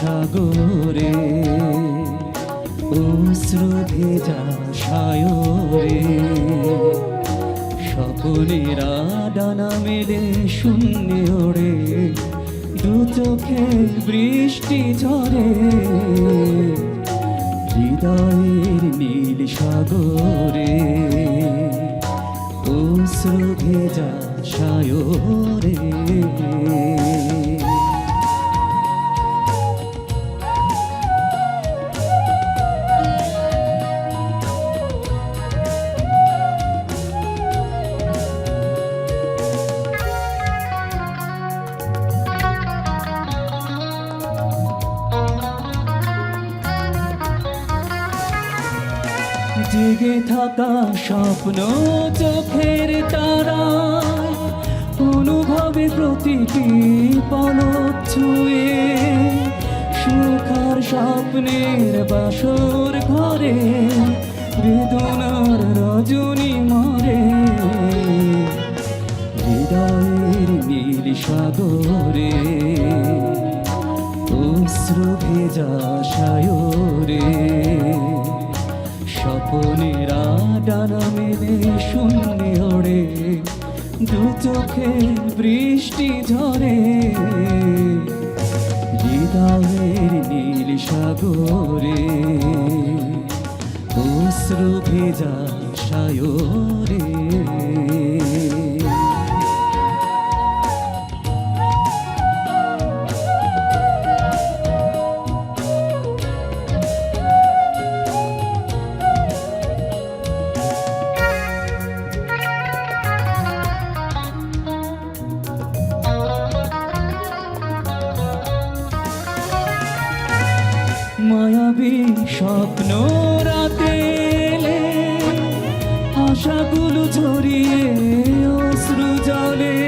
সাগরে অশ্রু ভেজা সায়রে স্বপনেরা ডানা মেলে শূন্য ওড়ে, দু চোখে বৃষ্টি ঝরে। হৃদয়ের নীল সাগরে অশ্রু ভেজা সায়রে জেগে থাকা স্বপ্ন চোখের তারা, অনুভবে প্রতিটি পলক ছুঁয়ে সুখার স্বপ্নের বাসর ঘরে, বেদনার রজনী মরে। হৃদয়ের নীল সাগরে অশ্রু ভেজা সায়রে স্বপনেরা ডানা মেলে শূন্য ওড়ে, দু চোখে বৃষ্টি ঝরে। হৃদয়ের নীল সাগরে, অশ্রু ভেজা সায়রে মায়াবী স্বপ্ন রাতে আশাগুলো ঝরিয়ে অশ্রু জলে,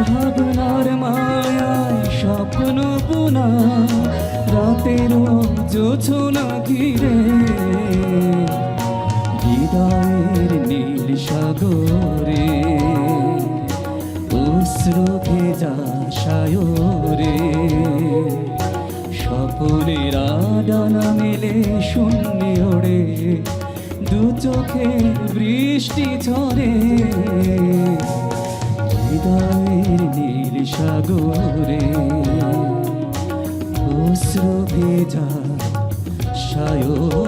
ভাবনার মায়ায় স্বপ্ন পুনা রাতের জোছনা ঘিরে, হৃদয়ের নীল সাগরে শূন্য ওড়ে দু চোখে বৃষ্টি ঝরে। হৃদয়ের নীল সাগরে অশ্রু ভেজা সায়রে